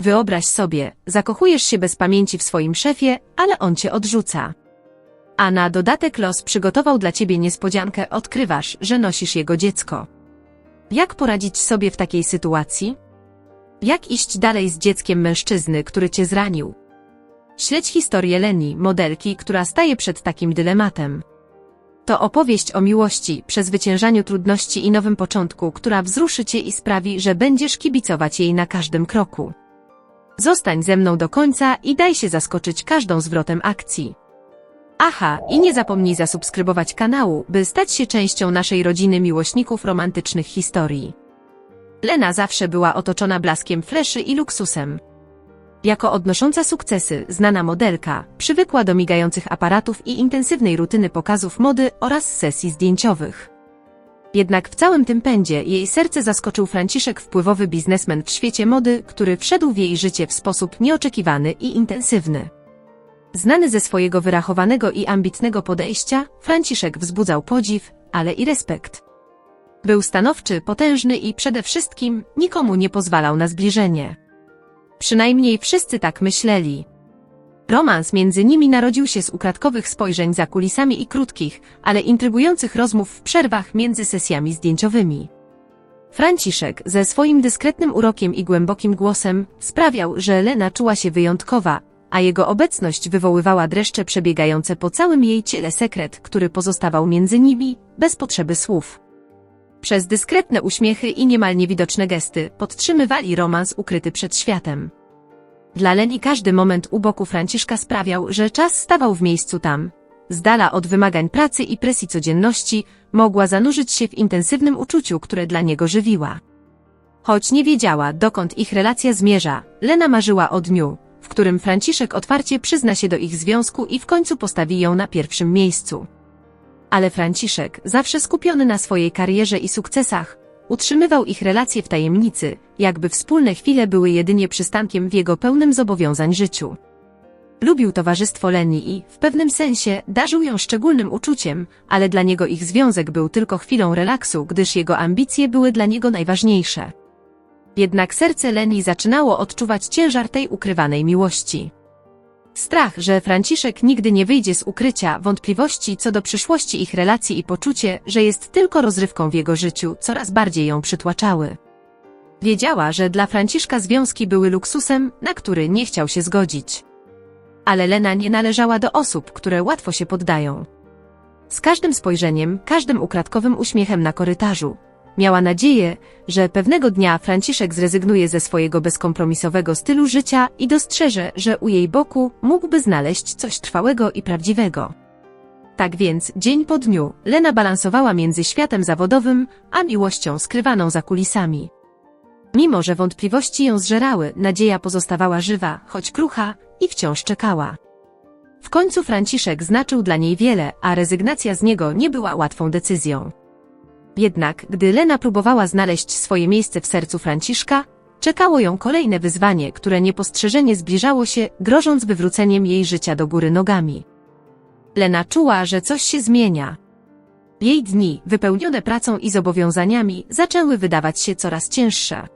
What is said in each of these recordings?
Wyobraź sobie, zakochujesz się bez pamięci w swoim szefie, ale on cię odrzuca. A na dodatek los przygotował dla ciebie niespodziankę, odkrywasz, że nosisz jego dziecko. Jak poradzić sobie w takiej sytuacji? Jak iść dalej z dzieckiem mężczyzny, który cię zranił? Śledź historię Leni, modelki, która staje przed takim dylematem. To opowieść o miłości, przezwyciężaniu trudności i nowym początku, która wzruszy cię i sprawi, że będziesz kibicować jej na każdym kroku. Zostań ze mną do końca i daj się zaskoczyć każdą zwrotem akcji. Aha, i nie zapomnij zasubskrybować kanału, by stać się częścią naszej rodziny miłośników romantycznych historii. Lena zawsze była otoczona blaskiem fleszy i luksusem. Jako odnosząca sukcesy, znana modelka, przywykła do migających aparatów i intensywnej rutyny pokazów mody oraz sesji zdjęciowych. Jednak w całym tym pędzie jej serce zaskoczył Franciszek, wpływowy biznesmen w świecie mody, który wszedł w jej życie w sposób nieoczekiwany i intensywny. Znany ze swojego wyrachowanego i ambitnego podejścia, Franciszek wzbudzał podziw, ale i respekt. Był stanowczy, potężny i przede wszystkim nikomu nie pozwalał na zbliżenie. Przynajmniej wszyscy tak myśleli. Romans między nimi narodził się z ukradkowych spojrzeń za kulisami i krótkich, ale intrygujących rozmów w przerwach między sesjami zdjęciowymi. Franciszek, ze swoim dyskretnym urokiem i głębokim głosem, sprawiał, że Lena czuła się wyjątkowa, a jego obecność wywoływała dreszcze przebiegające po całym jej ciele sekret, który pozostawał między nimi, bez potrzeby słów. Przez dyskretne uśmiechy i niemal niewidoczne gesty podtrzymywali romans ukryty przed światem. Dla Leni każdy moment u boku Franciszka sprawiał, że czas stawał w miejscu tam. Z dala od wymagań pracy i presji codzienności, mogła zanurzyć się w intensywnym uczuciu, które dla niego żywiła. Choć nie wiedziała, dokąd ich relacja zmierza, Lena marzyła o dniu, w którym Franciszek otwarcie przyzna się do ich związku i w końcu postawi ją na pierwszym miejscu. Ale Franciszek, zawsze skupiony na swojej karierze i sukcesach, utrzymywał ich relacje w tajemnicy, jakby wspólne chwile były jedynie przystankiem w jego pełnym zobowiązań życiu. Lubił towarzystwo Leni i, w pewnym sensie, darzył ją szczególnym uczuciem, ale dla niego ich związek był tylko chwilą relaksu, gdyż jego ambicje były dla niego najważniejsze. Jednak serce Leni zaczynało odczuwać ciężar tej ukrywanej miłości. Strach, że Franciszek nigdy nie wyjdzie z ukrycia, wątpliwości co do przyszłości ich relacji i poczucie, że jest tylko rozrywką w jego życiu, coraz bardziej ją przytłaczały. Wiedziała, że dla Franciszka związki były luksusem, na który nie chciał się zgodzić. Ale Lena nie należała do osób, które łatwo się poddają. Z każdym spojrzeniem, każdym ukradkowym uśmiechem na korytarzu, Miała nadzieję, że pewnego dnia Franciszek zrezygnuje ze swojego bezkompromisowego stylu życia i dostrzeże, że u jej boku mógłby znaleźć coś trwałego i prawdziwego. Tak więc, dzień po dniu, Lena balansowała między światem zawodowym, a miłością skrywaną za kulisami. Mimo, że wątpliwości ją zżerały, nadzieja pozostawała żywa, choć krucha, i wciąż czekała. W końcu Franciszek znaczył dla niej wiele, a rezygnacja z niego nie była łatwą decyzją. Jednak, gdy Lena próbowała znaleźć swoje miejsce w sercu Franciszka, czekało ją kolejne wyzwanie, które niepostrzeżenie zbliżało się, grożąc wywróceniem jej życia do góry nogami. Lena czuła, że coś się zmienia. Jej dni, wypełnione pracą i zobowiązaniami, zaczęły wydawać się coraz cięższe.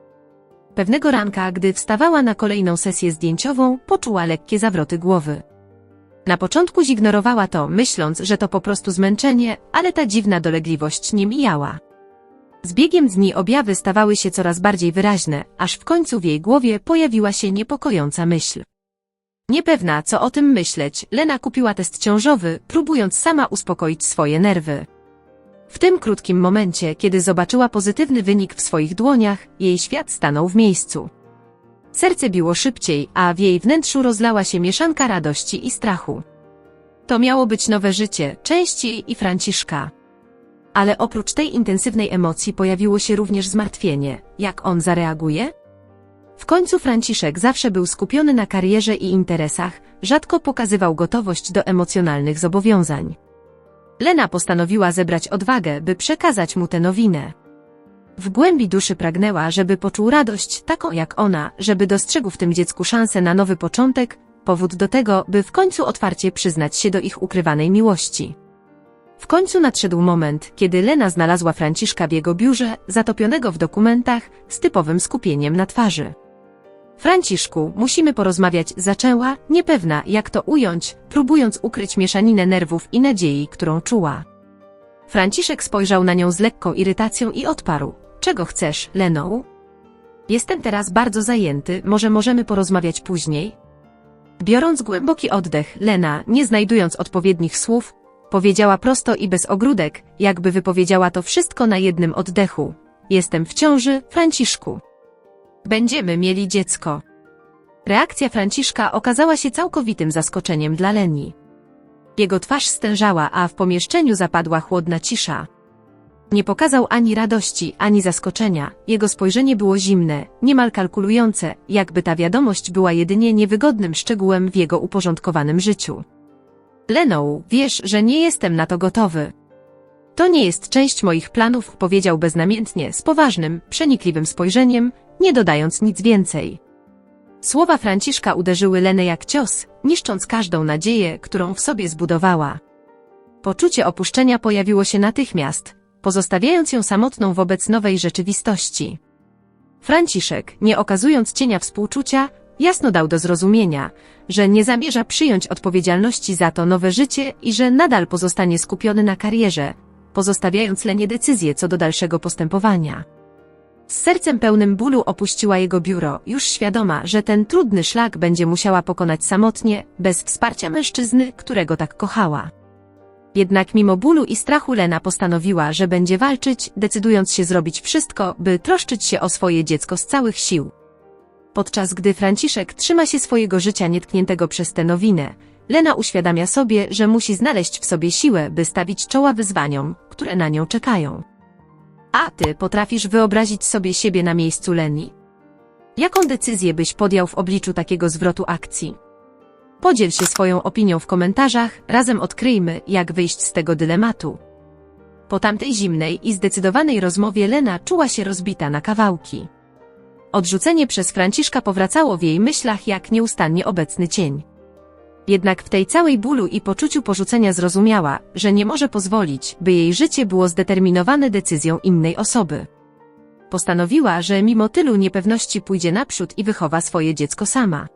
Pewnego ranka, gdy wstawała na kolejną sesję zdjęciową, poczuła lekkie zawroty głowy. Na początku zignorowała to, myśląc, że to po prostu zmęczenie, ale ta dziwna dolegliwość nie mijała. Z biegiem dni objawy stawały się coraz bardziej wyraźne, aż w końcu w jej głowie pojawiła się niepokojąca myśl. Niepewna, co o tym myśleć, Lena kupiła test ciążowy, próbując sama uspokoić swoje nerwy. W tym krótkim momencie, kiedy zobaczyła pozytywny wynik w swoich dłoniach, jej świat stanął w miejscu. Serce biło szybciej, a w jej wnętrzu rozlała się mieszanka radości i strachu. To miało być nowe życie, część i Franciszka. Ale oprócz tej intensywnej emocji pojawiło się również zmartwienie, jak on zareaguje? W końcu Franciszek zawsze był skupiony na karierze i interesach, rzadko pokazywał gotowość do emocjonalnych zobowiązań. Lena postanowiła zebrać odwagę, by przekazać mu tę nowinę. W głębi duszy pragnęła, żeby poczuł radość taką jak ona, żeby dostrzegł w tym dziecku szansę na nowy początek, powód do tego, by w końcu otwarcie przyznać się do ich ukrywanej miłości. W końcu nadszedł moment, kiedy Lena znalazła Franciszka w jego biurze, zatopionego w dokumentach, z typowym skupieniem na twarzy. Franciszku, musimy porozmawiać, zaczęła, niepewna, jak to ująć, próbując ukryć mieszaninę nerwów i nadziei, którą czuła. Franciszek spojrzał na nią z lekką irytacją i odparł. Czego chcesz, Leną? Jestem teraz bardzo zajęty, może możemy porozmawiać później? Biorąc głęboki oddech, Lena, nie znajdując odpowiednich słów, powiedziała prosto i bez ogródek, jakby wypowiedziała to wszystko na jednym oddechu. Jestem w ciąży, Franciszku. Będziemy mieli dziecko. Reakcja Franciszka okazała się całkowitym zaskoczeniem dla Leni. Jego twarz stężała, a w pomieszczeniu zapadła chłodna cisza. Nie pokazał ani radości, ani zaskoczenia, jego spojrzenie było zimne, niemal kalkulujące, jakby ta wiadomość była jedynie niewygodnym szczegółem w jego uporządkowanym życiu. Leną, wiesz, że nie jestem na to gotowy. To nie jest część moich planów, powiedział beznamiętnie, z poważnym, przenikliwym spojrzeniem, nie dodając nic więcej. Słowa Franciszka uderzyły Lenę jak cios, niszcząc każdą nadzieję, którą w sobie zbudowała. Poczucie opuszczenia pojawiło się natychmiast, pozostawiając ją samotną wobec nowej rzeczywistości. Franciszek, nie okazując cienia współczucia, jasno dał do zrozumienia, że nie zamierza przyjąć odpowiedzialności za to nowe życie i że nadal pozostanie skupiony na karierze, pozostawiając Lenie decyzję co do dalszego postępowania. Z sercem pełnym bólu opuściła jego biuro, już świadoma, że ten trudny szlak będzie musiała pokonać samotnie, bez wsparcia mężczyzny, którego tak kochała. Jednak mimo bólu i strachu Lena postanowiła, że będzie walczyć, decydując się zrobić wszystko, by troszczyć się o swoje dziecko z całych sił. Podczas gdy Franciszek trzyma się swojego życia nietkniętego przez tę nowinę, Lena uświadamia sobie, że musi znaleźć w sobie siłę, by stawić czoła wyzwaniom, które na nią czekają. A ty potrafisz wyobrazić sobie siebie na miejscu Leni? Jaką decyzję byś podjął w obliczu takiego zwrotu akcji? Podziel się swoją opinią w komentarzach, razem odkryjmy, jak wyjść z tego dylematu. Po tamtej zimnej i zdecydowanej rozmowie Lena czuła się rozbita na kawałki. Odrzucenie przez Franciszka powracało w jej myślach jak nieustannie obecny cień. Jednak w tej całej bólu i poczuciu porzucenia zrozumiała, że nie może pozwolić, by jej życie było zdeterminowane decyzją innej osoby. Postanowiła, że mimo tylu niepewności pójdzie naprzód i wychowa swoje dziecko sama.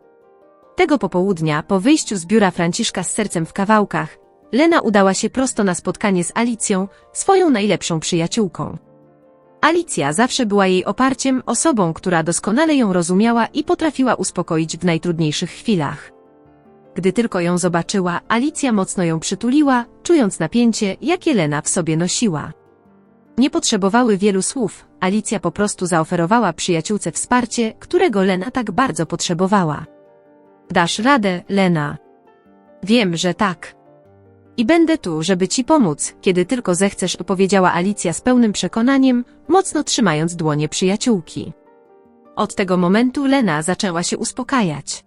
Tego popołudnia, po wyjściu z biura Franciszka z sercem w kawałkach, Lena udała się prosto na spotkanie z Alicją, swoją najlepszą przyjaciółką. Alicja zawsze była jej oparciem, osobą, która doskonale ją rozumiała i potrafiła uspokoić w najtrudniejszych chwilach. Gdy tylko ją zobaczyła, Alicja mocno ją przytuliła, czując napięcie, jakie Lena w sobie nosiła. Nie potrzebowały wielu słów, Alicja po prostu zaoferowała przyjaciółce wsparcie, którego Lena tak bardzo potrzebowała. Dasz radę, Lena. Wiem, że tak. I będę tu, żeby ci pomóc, kiedy tylko zechcesz, powiedziała Alicja z pełnym przekonaniem, mocno trzymając dłonie przyjaciółki. Od tego momentu Lena zaczęła się uspokajać.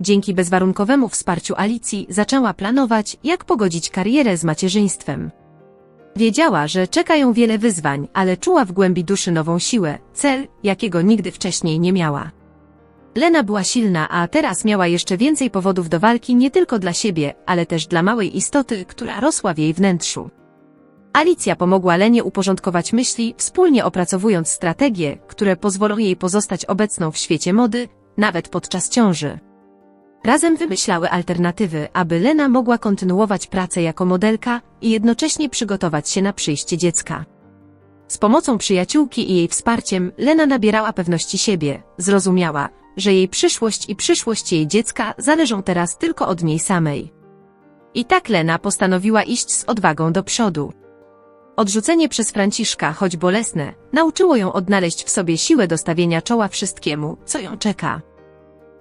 Dzięki bezwarunkowemu wsparciu Alicji zaczęła planować, jak pogodzić karierę z macierzyństwem. Wiedziała, że czeka ją wiele wyzwań, ale czuła w głębi duszy nową siłę, cel, jakiego nigdy wcześniej nie miała. Lena była silna, a teraz miała jeszcze więcej powodów do walki nie tylko dla siebie, ale też dla małej istoty, która rosła w jej wnętrzu. Alicja pomogła Lenie uporządkować myśli, wspólnie opracowując strategie, które pozwolą jej pozostać obecną w świecie mody, nawet podczas ciąży. Razem wymyślały alternatywy, aby Lena mogła kontynuować pracę jako modelka i jednocześnie przygotować się na przyjście dziecka. Z pomocą przyjaciółki i jej wsparciem Lena nabierała pewności siebie, zrozumiała, że jej przyszłość i przyszłość jej dziecka zależą teraz tylko od niej samej. I tak Lena postanowiła iść z odwagą do przodu. Odrzucenie przez Franciszka, choć bolesne, nauczyło ją odnaleźć w sobie siłę do stawienia czoła wszystkiemu, co ją czeka.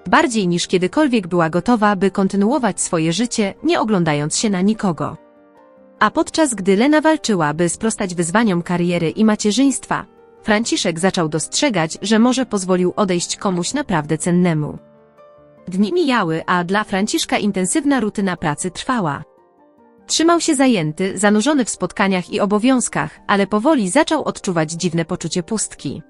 Bardziej niż kiedykolwiek była gotowa, by kontynuować swoje życie, nie oglądając się na nikogo. A podczas gdy Lena walczyła, by sprostać wyzwaniom kariery i macierzyństwa, Franciszek zaczął dostrzegać, że może pozwolił odejść komuś naprawdę cennemu. Dni mijały, a dla Franciszka intensywna rutyna pracy trwała. Trzymał się zajęty, zanurzony w spotkaniach i obowiązkach, ale powoli zaczął odczuwać dziwne poczucie pustki.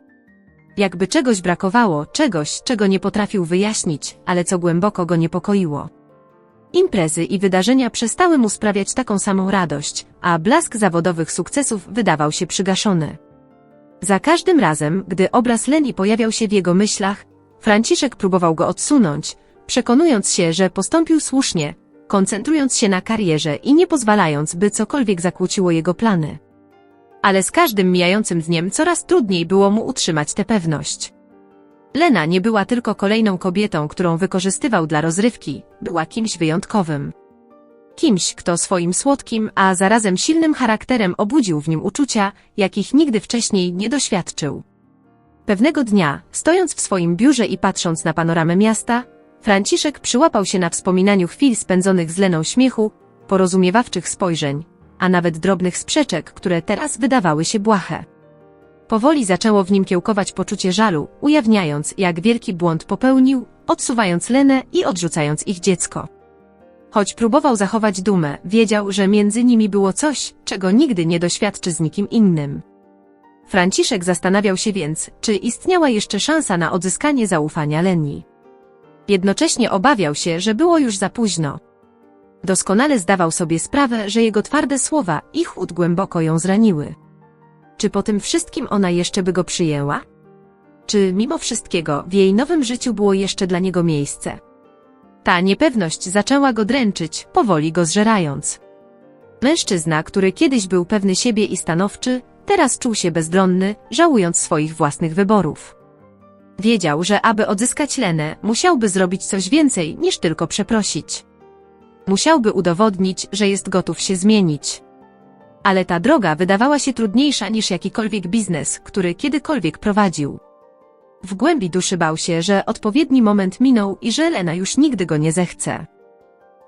Jakby czegoś brakowało, czegoś, czego nie potrafił wyjaśnić, ale co głęboko go niepokoiło. Imprezy i wydarzenia przestały mu sprawiać taką samą radość, a blask zawodowych sukcesów wydawał się przygaszony. Za każdym razem, gdy obraz Leni pojawiał się w jego myślach, Franciszek próbował go odsunąć, przekonując się, że postąpił słusznie, koncentrując się na karierze i nie pozwalając, by cokolwiek zakłóciło jego plany. Ale z każdym mijającym dniem coraz trudniej było mu utrzymać tę pewność. Lena nie była tylko kolejną kobietą, którą wykorzystywał dla rozrywki, była kimś wyjątkowym. Kimś, kto swoim słodkim, a zarazem silnym charakterem obudził w nim uczucia, jakich nigdy wcześniej nie doświadczył. Pewnego dnia, stojąc w swoim biurze i patrząc na panoramę miasta, Franciszek przyłapał się na wspominaniu chwil spędzonych z Leną śmiechu, porozumiewawczych spojrzeń, a nawet drobnych sprzeczek, które teraz wydawały się błahe. Powoli zaczęło w nim kiełkować poczucie żalu, ujawniając, jak wielki błąd popełnił, odsuwając Lenę i odrzucając ich dziecko. Choć próbował zachować dumę, wiedział, że między nimi było coś, czego nigdy nie doświadczy z nikim innym. Franciszek zastanawiał się więc, czy istniała jeszcze szansa na odzyskanie zaufania Leni. Jednocześnie obawiał się, że było już za późno. Doskonale zdawał sobie sprawę, że jego twarde słowa i chłód głęboko ją zraniły. Czy po tym wszystkim ona jeszcze by go przyjęła? Czy mimo wszystkiego w jej nowym życiu było jeszcze dla niego miejsce? Ta niepewność zaczęła go dręczyć, powoli go zżerając. Mężczyzna, który kiedyś był pewny siebie i stanowczy, teraz czuł się bezbronny, żałując swoich własnych wyborów. Wiedział, że aby odzyskać Lenę, musiałby zrobić coś więcej niż tylko przeprosić. Musiałby udowodnić, że jest gotów się zmienić. Ale ta droga wydawała się trudniejsza niż jakikolwiek biznes, który kiedykolwiek prowadził. W głębi duszy bał się, że odpowiedni moment minął i że Lena już nigdy go nie zechce.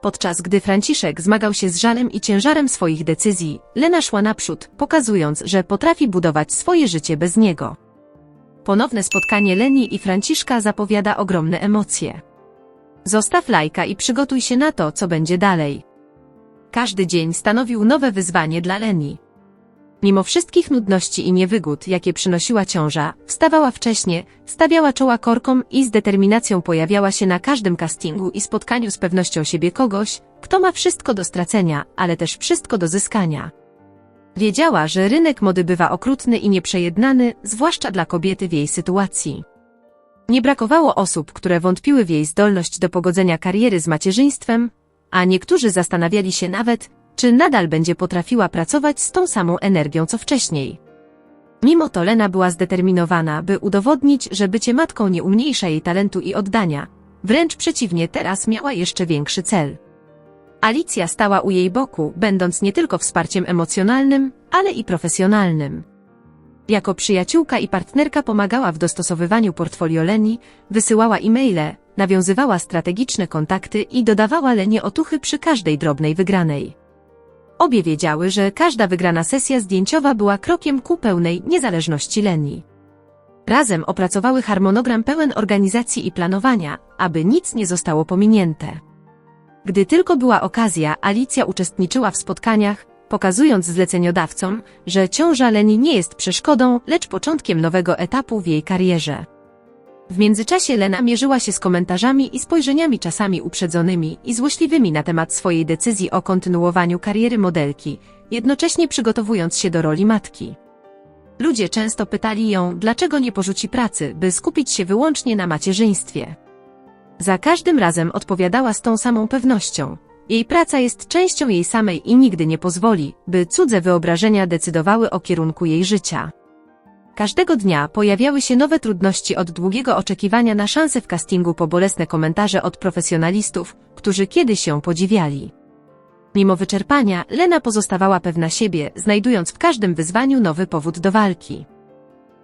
Podczas gdy Franciszek zmagał się z żalem i ciężarem swoich decyzji, Lena szła naprzód, pokazując, że potrafi budować swoje życie bez niego. Ponowne spotkanie Leni i Franciszka zapowiada ogromne emocje. Zostaw lajka i przygotuj się na to, co będzie dalej. Każdy dzień stanowił nowe wyzwanie dla Leni. Mimo wszystkich nudności i niewygód, jakie przynosiła ciąża, wstawała wcześnie, stawiała czoła korkom i z determinacją pojawiała się na każdym castingu i spotkaniu z pewnością siebie kogoś, kto ma wszystko do stracenia, ale też wszystko do zyskania. Wiedziała, że rynek mody bywa okrutny i nieprzejednany, zwłaszcza dla kobiety w jej sytuacji. Nie brakowało osób, które wątpiły w jej zdolność do pogodzenia kariery z macierzyństwem, a niektórzy zastanawiali się nawet, czy nadal będzie potrafiła pracować z tą samą energią co wcześniej. Mimo to Lena była zdeterminowana, by udowodnić, że bycie matką nie umniejsza jej talentu i oddania, wręcz przeciwnie teraz miała jeszcze większy cel. Alicja stała u jej boku, będąc nie tylko wsparciem emocjonalnym, ale i profesjonalnym. Jako przyjaciółka i partnerka pomagała w dostosowywaniu portfolio Leni, wysyłała e-maile, nawiązywała strategiczne kontakty i dodawała Lenie otuchy przy każdej drobnej wygranej. Obie wiedziały, że każda wygrana sesja zdjęciowa była krokiem ku pełnej niezależności Leni. Razem opracowały harmonogram pełen organizacji i planowania, aby nic nie zostało pominięte. Gdy tylko była okazja, Alicja uczestniczyła w spotkaniach, pokazując zleceniodawcom, że ciąża Leni nie jest przeszkodą, lecz początkiem nowego etapu w jej karierze. W międzyczasie Lena mierzyła się z komentarzami i spojrzeniami czasami uprzedzonymi i złośliwymi na temat swojej decyzji o kontynuowaniu kariery modelki, jednocześnie przygotowując się do roli matki. Ludzie często pytali ją, dlaczego nie porzuci pracy, by skupić się wyłącznie na macierzyństwie. Za każdym razem odpowiadała z tą samą pewnością. Jej praca jest częścią jej samej i nigdy nie pozwoli, by cudze wyobrażenia decydowały o kierunku jej życia. Każdego dnia pojawiały się nowe trudności od długiego oczekiwania na szansę w castingu po bolesne komentarze od profesjonalistów, którzy kiedyś ją podziwiali. Mimo wyczerpania, Lena pozostawała pewna siebie, znajdując w każdym wyzwaniu nowy powód do walki.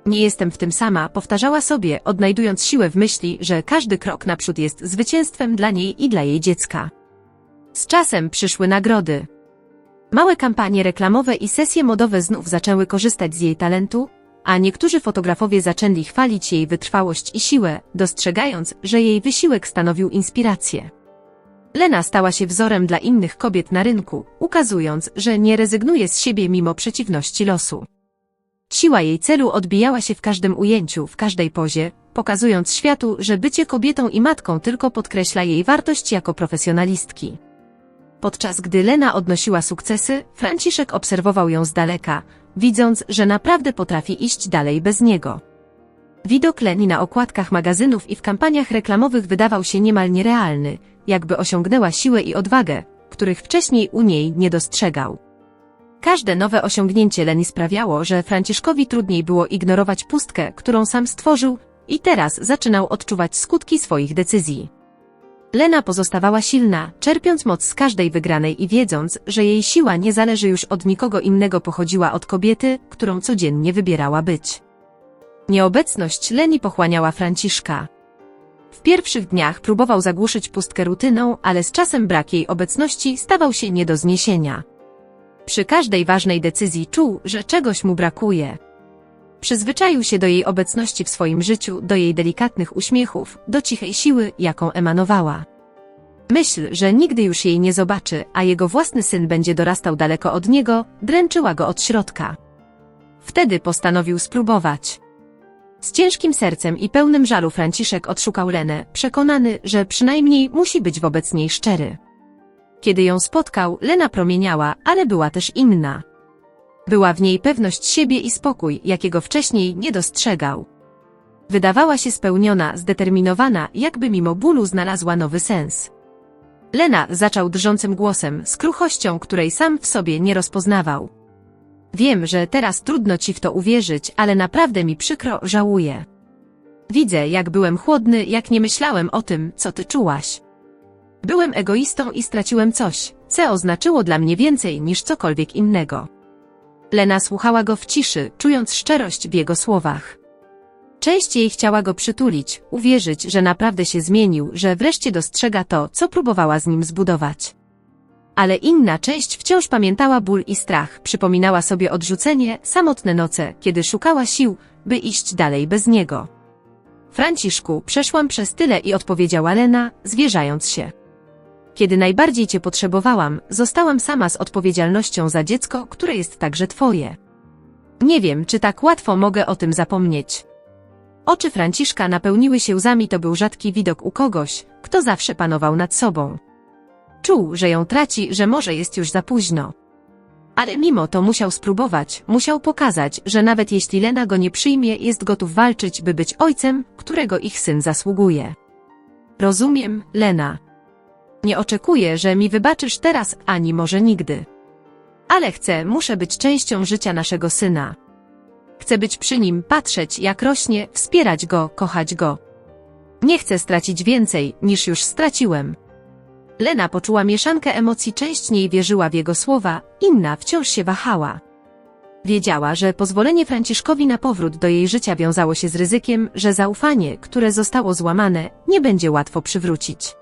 Nie jestem w tym sama, powtarzała sobie, odnajdując siłę w myśli, że każdy krok naprzód jest zwycięstwem dla niej i dla jej dziecka. Z czasem przyszły nagrody. Małe kampanie reklamowe i sesje modowe znów zaczęły korzystać z jej talentu, a niektórzy fotografowie zaczęli chwalić jej wytrwałość i siłę, dostrzegając, że jej wysiłek stanowił inspirację. Lena stała się wzorem dla innych kobiet na rynku, ukazując, że nie rezygnuje z siebie mimo przeciwności losu. Siła jej celu odbijała się w każdym ujęciu, w każdej pozie, pokazując światu, że bycie kobietą i matką tylko podkreśla jej wartość jako profesjonalistki. Podczas gdy Lena odnosiła sukcesy, Franciszek obserwował ją z daleka, widząc, że naprawdę potrafi iść dalej bez niego. Widok Leni na okładkach magazynów i w kampaniach reklamowych wydawał się niemal nierealny, jakby osiągnęła siłę i odwagę, których wcześniej u niej nie dostrzegał. Każde nowe osiągnięcie Leni sprawiało, że Franciszkowi trudniej było ignorować pustkę, którą sam stworzył i teraz zaczynał odczuwać skutki swoich decyzji. Lena pozostawała silna, czerpiąc moc z każdej wygranej i wiedząc, że jej siła nie zależy już od nikogo innego pochodziła od kobiety, którą codziennie wybierała być. Nieobecność Leni pochłaniała Franciszka. W pierwszych dniach próbował zagłuszyć pustkę rutyną, ale z czasem brak jej obecności stawał się nie do zniesienia. Przy każdej ważnej decyzji czuł, że czegoś mu brakuje. Przyzwyczaił się do jej obecności w swoim życiu, do jej delikatnych uśmiechów, do cichej siły, jaką emanowała. Myśl, że nigdy już jej nie zobaczy, a jego własny syn będzie dorastał daleko od niego, dręczyła go od środka. Wtedy postanowił spróbować. Z ciężkim sercem i pełnym żalu Franciszek odszukał Lenę, przekonany, że przynajmniej musi być wobec niej szczery. Kiedy ją spotkał, Lena promieniała, ale była też inna. Była w niej pewność siebie i spokój, jakiego wcześniej nie dostrzegał. Wydawała się spełniona, zdeterminowana, jakby mimo bólu znalazła nowy sens. Lena zaczął drżącym głosem, z kruchością, której sam w sobie nie rozpoznawał. Wiem, że teraz trudno ci w to uwierzyć, ale naprawdę mi przykro, żałuję. Widzę, jak byłem chłodny, jak nie myślałem o tym, co ty czułaś. Byłem egoistą i straciłem coś, co oznaczyło dla mnie więcej niż cokolwiek innego. Lena słuchała go w ciszy, czując szczerość w jego słowach. Część jej chciała go przytulić, uwierzyć, że naprawdę się zmienił, że wreszcie dostrzega to, co próbowała z nim zbudować. Ale inna część wciąż pamiętała ból i strach, przypominała sobie odrzucenie, samotne noce, kiedy szukała sił, by iść dalej bez niego. Franciszku, przeszłam przez tyle i odpowiedziała Lena, zwierzając się. Kiedy najbardziej cię potrzebowałam, zostałam sama z odpowiedzialnością za dziecko, które jest także twoje. Nie wiem, czy tak łatwo mogę o tym zapomnieć. Oczy Franciszka napełniły się łzami, to był rzadki widok u kogoś, kto zawsze panował nad sobą. Czuł, że ją traci, że może jest już za późno. Ale mimo to musiał spróbować, musiał pokazać, że nawet jeśli Lena go nie przyjmie, jest gotów walczyć, by być ojcem, którego ich syn zasługuje. Rozumiem, Lena. Nie oczekuję, że mi wybaczysz teraz, ani może nigdy. Ale chcę, muszę być częścią życia naszego syna. Chcę być przy nim, patrzeć jak rośnie, wspierać go, kochać go. Nie chcę stracić więcej, niż już straciłem. Lena poczuła mieszankę emocji, część niej wierzyła w jego słowa, inna wciąż się wahała. Wiedziała, że pozwolenie Franciszkowi na powrót do jej życia wiązało się z ryzykiem, że zaufanie, które zostało złamane, nie będzie łatwo przywrócić.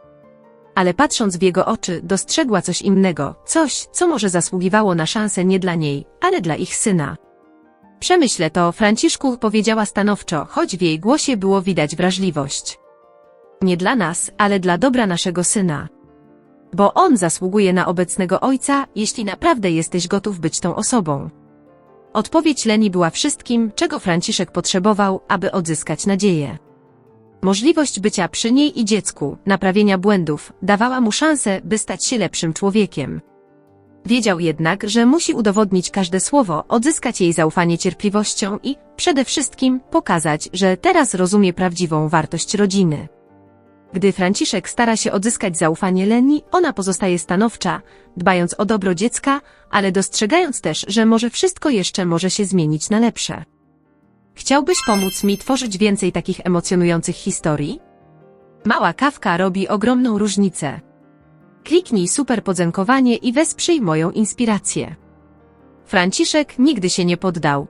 Ale patrząc w jego oczy, dostrzegła coś innego, coś, co może zasługiwało na szansę nie dla niej, ale dla ich syna. Przemyślę to, Franciszku powiedziała stanowczo, choć w jej głosie było widać wrażliwość. Nie dla nas, ale dla dobra naszego syna. Bo on zasługuje na obecnego ojca, jeśli naprawdę jesteś gotów być tą osobą. Odpowiedź Leni była wszystkim, czego Franciszek potrzebował, aby odzyskać nadzieję. Możliwość bycia przy niej i dziecku, naprawienia błędów, dawała mu szansę, by stać się lepszym człowiekiem. Wiedział jednak, że musi udowodnić każde słowo, odzyskać jej zaufanie cierpliwością i, przede wszystkim, pokazać, że teraz rozumie prawdziwą wartość rodziny. Gdy Franciszek stara się odzyskać zaufanie Leni, ona pozostaje stanowcza, dbając o dobro dziecka, ale dostrzegając też, że może wszystko jeszcze może się zmienić na lepsze. Chciałbyś pomóc mi tworzyć więcej takich emocjonujących historii? Mała kawka robi ogromną różnicę. Kliknij super podzenkowanie i wesprzyj moją inspirację. Franciszek nigdy się nie poddał.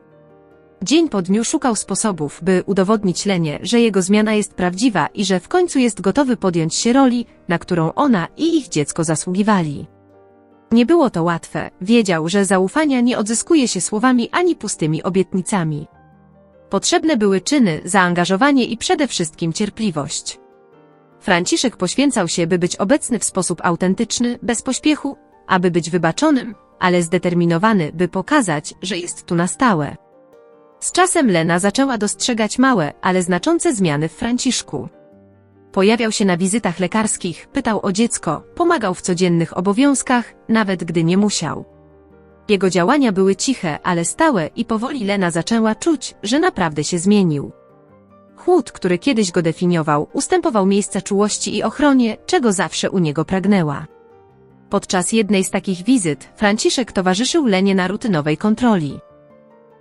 Dzień po dniu szukał sposobów, by udowodnić Lenie, że jego zmiana jest prawdziwa i że w końcu jest gotowy podjąć się roli, na którą ona i ich dziecko zasługiwali. Nie było to łatwe, wiedział, że zaufania nie odzyskuje się słowami ani pustymi obietnicami. Potrzebne były czyny, zaangażowanie i przede wszystkim cierpliwość. Franciszek poświęcał się, by być obecny w sposób autentyczny, bez pośpiechu, aby być wybaczonym, ale zdeterminowany, by pokazać, że jest tu na stałe. Z czasem Lena zaczęła dostrzegać małe, ale znaczące zmiany w Franciszku. Pojawiał się na wizytach lekarskich, pytał o dziecko, pomagał w codziennych obowiązkach, nawet gdy nie musiał. Jego działania były ciche, ale stałe i powoli Lena zaczęła czuć, że naprawdę się zmienił. Chłód, który kiedyś go definiował, ustępował miejsca czułości i ochronie, czego zawsze u niego pragnęła. Podczas jednej z takich wizyt Franciszek towarzyszył Lenie na rutynowej kontroli.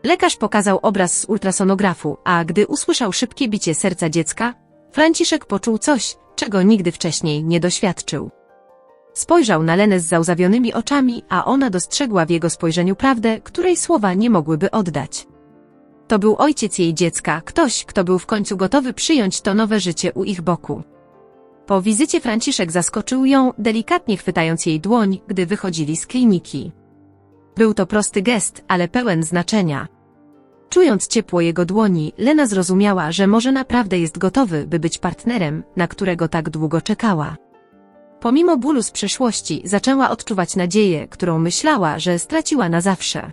Lekarz pokazał obraz z ultrasonografu, a gdy usłyszał szybkie bicie serca dziecka, Franciszek poczuł coś, czego nigdy wcześniej nie doświadczył. Spojrzał na Lenę z załzawionymi oczami, a ona dostrzegła w jego spojrzeniu prawdę, której słowa nie mogłyby oddać. To był ojciec jej dziecka, ktoś, kto był w końcu gotowy przyjąć to nowe życie u ich boku. Po wizycie Franciszek zaskoczył ją, delikatnie chwytając jej dłoń, gdy wychodzili z kliniki. Był to prosty gest, ale pełen znaczenia. Czując ciepło jego dłoni, Lena zrozumiała, że może naprawdę jest gotowy, by być partnerem, na którego tak długo czekała. Pomimo bólu z przeszłości, zaczęła odczuwać nadzieję, którą myślała, że straciła na zawsze.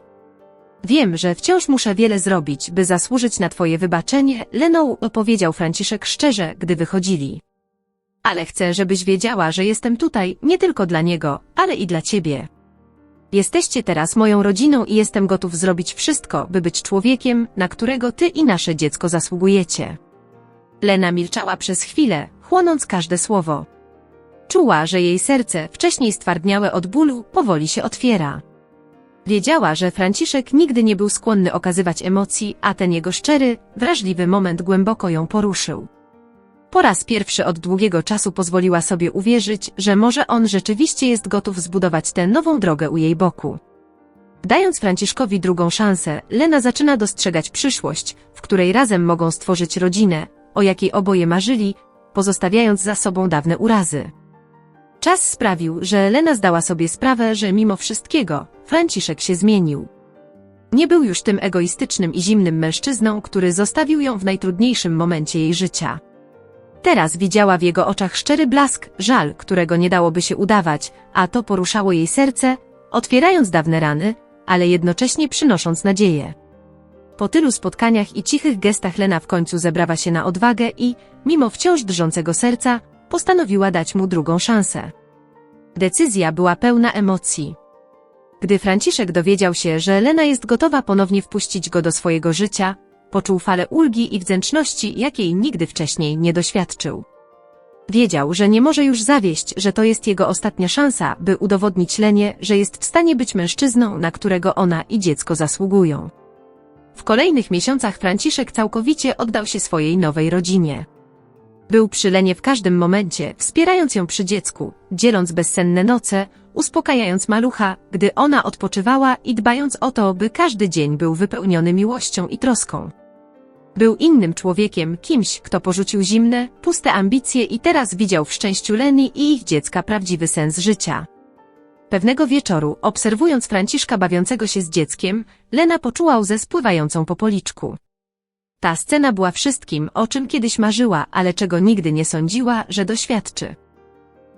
Wiem, że wciąż muszę wiele zrobić, by zasłużyć na twoje wybaczenie, Leną opowiedział Franciszek szczerze, gdy wychodzili. Ale chcę, żebyś wiedziała, że jestem tutaj nie tylko dla niego, ale i dla ciebie. Jesteście teraz moją rodziną i jestem gotów zrobić wszystko, by być człowiekiem, na którego ty i nasze dziecko zasługujecie. Lena milczała przez chwilę, chłonąc każde słowo. Czuła, że jej serce, wcześniej stwardniałe od bólu, powoli się otwiera. Wiedziała, że Franciszek nigdy nie był skłonny okazywać emocji, a ten jego szczery, wrażliwy moment głęboko ją poruszył. Po raz pierwszy od długiego czasu pozwoliła sobie uwierzyć, że może on rzeczywiście jest gotów zbudować tę nową drogę u jej boku. Dając Franciszkowi drugą szansę, Lena zaczyna dostrzegać przyszłość, w której razem mogą stworzyć rodzinę, o jakiej oboje marzyli, pozostawiając za sobą dawne urazy. Czas sprawił, że Lena zdała sobie sprawę, że mimo wszystkiego, Franciszek się zmienił. Nie był już tym egoistycznym i zimnym mężczyzną, który zostawił ją w najtrudniejszym momencie jej życia. Teraz widziała w jego oczach szczery blask, żal, którego nie dałoby się udawać, a to poruszało jej serce, otwierając dawne rany, ale jednocześnie przynosząc nadzieję. Po tylu spotkaniach i cichych gestach Lena w końcu zebrała się na odwagę i, mimo wciąż drżącego serca, postanowiła dać mu drugą szansę. Decyzja była pełna emocji. Gdy Franciszek dowiedział się, że Lena jest gotowa ponownie wpuścić go do swojego życia, poczuł falę ulgi i wdzięczności, jakiej nigdy wcześniej nie doświadczył. Wiedział, że nie może już zawieść, że to jest jego ostatnia szansa, by udowodnić Lenie, że jest w stanie być mężczyzną, na którego ona i dziecko zasługują. W kolejnych miesiącach Franciszek całkowicie oddał się swojej nowej rodzinie. Był przy Lenie w każdym momencie, wspierając ją przy dziecku, dzieląc bezsenne noce, uspokajając malucha, gdy ona odpoczywała i dbając o to, by każdy dzień był wypełniony miłością i troską. Był innym człowiekiem, kimś, kto porzucił zimne, puste ambicje i teraz widział w szczęściu Leni i ich dziecka prawdziwy sens życia. Pewnego wieczoru, obserwując Franciszka bawiącego się z dzieckiem, Lena poczuła łzę spływającą po policzku. Ta scena była wszystkim, o czym kiedyś marzyła, ale czego nigdy nie sądziła, że doświadczy.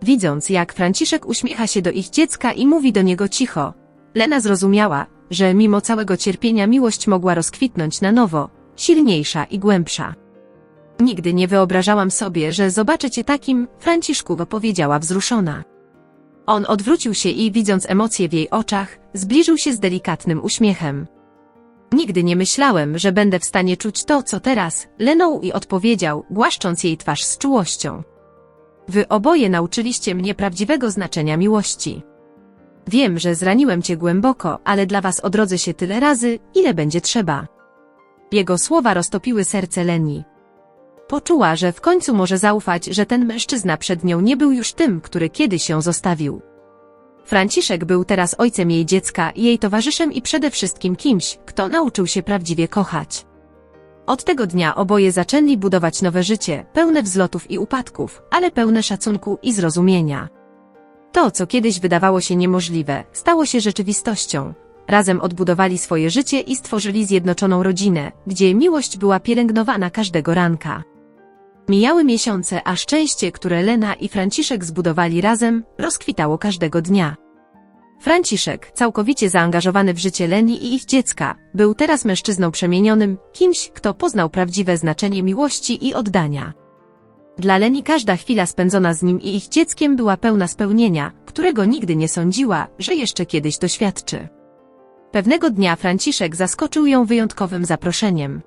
Widząc, jak Franciszek uśmiecha się do ich dziecka i mówi do niego cicho, Lena zrozumiała, że mimo całego cierpienia miłość mogła rozkwitnąć na nowo, silniejsza i głębsza. Nigdy nie wyobrażałam sobie, że zobaczę cię takim, Franciszku powiedziała wzruszona. On odwrócił się i, widząc emocje w jej oczach, zbliżył się z delikatnym uśmiechem. Nigdy nie myślałem, że będę w stanie czuć to, co teraz, Lenął i odpowiedział, głaszcząc jej twarz z czułością. Wy oboje nauczyliście mnie prawdziwego znaczenia miłości. Wiem, że zraniłem cię głęboko, ale dla was odrodzę się tyle razy, ile będzie trzeba. Jego słowa roztopiły serce Leni. Poczuła, że w końcu może zaufać, że ten mężczyzna przed nią nie był już tym, który kiedyś ją zostawił. Franciszek był teraz ojcem jej dziecka, jej towarzyszem i przede wszystkim kimś, kto nauczył się prawdziwie kochać. Od tego dnia oboje zaczęli budować nowe życie, pełne wzlotów i upadków, ale pełne szacunku i zrozumienia. To, co kiedyś wydawało się niemożliwe, stało się rzeczywistością. Razem odbudowali swoje życie i stworzyli zjednoczoną rodzinę, gdzie miłość była pielęgnowana każdego ranka. Mijały miesiące, a szczęście, które Lena i Franciszek zbudowali razem, rozkwitało każdego dnia. Franciszek, całkowicie zaangażowany w życie Leni i ich dziecka, był teraz mężczyzną przemienionym, kimś, kto poznał prawdziwe znaczenie miłości i oddania. Dla Leni każda chwila spędzona z nim i ich dzieckiem była pełna spełnienia, którego nigdy nie sądziła, że jeszcze kiedyś doświadczy. Pewnego dnia Franciszek zaskoczył ją wyjątkowym zaproszeniem.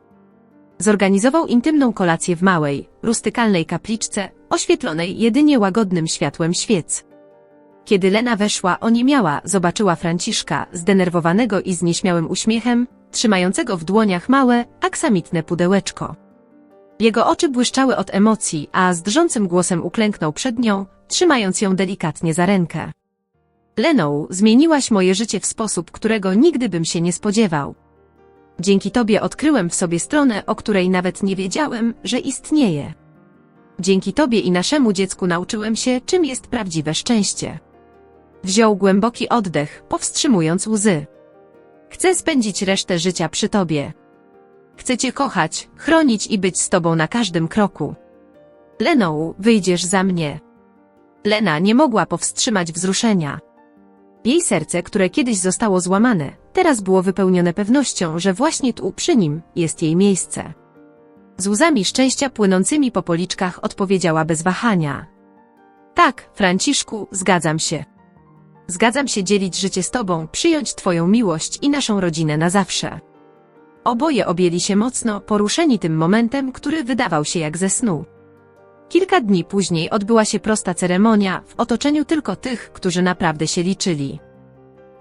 Zorganizował intymną kolację w małej, rustykalnej kapliczce, oświetlonej jedynie łagodnym światłem świec. Kiedy Lena weszła, oniemiała, zobaczyła Franciszka, zdenerwowanego i z nieśmiałym uśmiechem, trzymającego w dłoniach małe, aksamitne pudełeczko. Jego oczy błyszczały od emocji, a z drżącym głosem uklęknął przed nią, trzymając ją delikatnie za rękę. Leną, zmieniłaś moje życie w sposób, którego nigdy bym się nie spodziewał. Dzięki tobie odkryłem w sobie stronę, o której nawet nie wiedziałem, że istnieje. Dzięki tobie i naszemu dziecku nauczyłem się, czym jest prawdziwe szczęście. Wziął głęboki oddech, powstrzymując łzy. Chcę spędzić resztę życia przy tobie. Chcę cię kochać, chronić i być z tobą na każdym kroku. Leną, wyjdziesz za mnie. Lena nie mogła powstrzymać wzruszenia. Jej serce, które kiedyś zostało złamane, teraz było wypełnione pewnością, że właśnie tu przy nim jest jej miejsce. Z łzami szczęścia płynącymi po policzkach odpowiedziała bez wahania. Tak, Franciszku, zgadzam się. Zgadzam się dzielić życie z tobą, przyjąć twoją miłość i naszą rodzinę na zawsze. Oboje objęli się mocno, poruszeni tym momentem, który wydawał się jak ze snu. Kilka dni później odbyła się prosta ceremonia w otoczeniu tylko tych, którzy naprawdę się liczyli.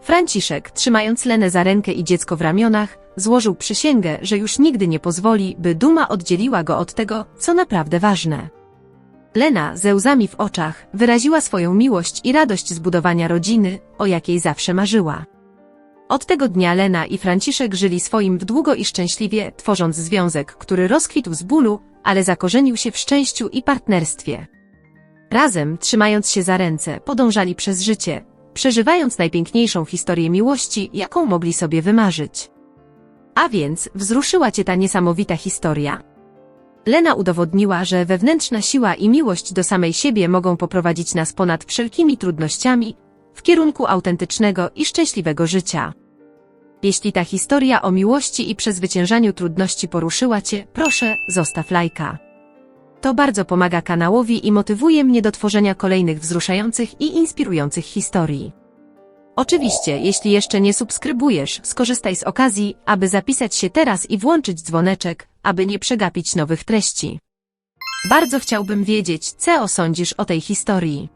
Franciszek, trzymając Lenę za rękę i dziecko w ramionach, złożył przysięgę, że już nigdy nie pozwoli, by duma oddzieliła go od tego, co naprawdę ważne. Lena, ze łzami w oczach, wyraziła swoją miłość i radość zbudowania rodziny, o jakiej zawsze marzyła. Od tego dnia Lena i Franciszek żyli swoim w długo i szczęśliwie, tworząc związek, który rozkwitł z bólu, ale zakorzenił się w szczęściu i partnerstwie. Razem, trzymając się za ręce, podążali przez życie, przeżywając najpiękniejszą historię miłości, jaką mogli sobie wymarzyć. A więc, wzruszyła cię ta niesamowita historia. Lena udowodniła, że wewnętrzna siła i miłość do samej siebie mogą poprowadzić nas ponad wszelkimi trudnościami, w kierunku autentycznego i szczęśliwego życia. Jeśli ta historia o miłości i przezwyciężaniu trudności poruszyła Cię, proszę, zostaw lajka. To bardzo pomaga kanałowi i motywuje mnie do tworzenia kolejnych wzruszających i inspirujących historii. Oczywiście, jeśli jeszcze nie subskrybujesz, skorzystaj z okazji, aby zapisać się teraz i włączyć dzwoneczek, aby nie przegapić nowych treści. Bardzo chciałbym wiedzieć, co sądzisz o tej historii.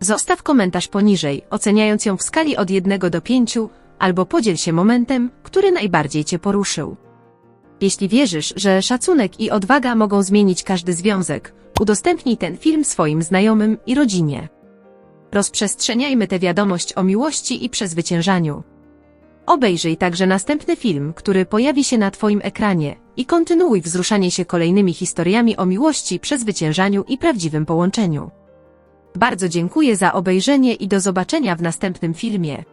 Zostaw komentarz poniżej, oceniając ją w skali od 1 do 5, albo podziel się momentem, który najbardziej Cię poruszył. Jeśli wierzysz, że szacunek i odwaga mogą zmienić każdy związek, udostępnij ten film swoim znajomym i rodzinie. Rozprzestrzeniajmy tę wiadomość o miłości i przezwyciężaniu. Obejrzyj także następny film, który pojawi się na Twoim ekranie i kontynuuj wzruszanie się kolejnymi historiami o miłości, przezwyciężaniu i prawdziwym połączeniu. Bardzo dziękuję za obejrzenie i do zobaczenia w następnym filmie.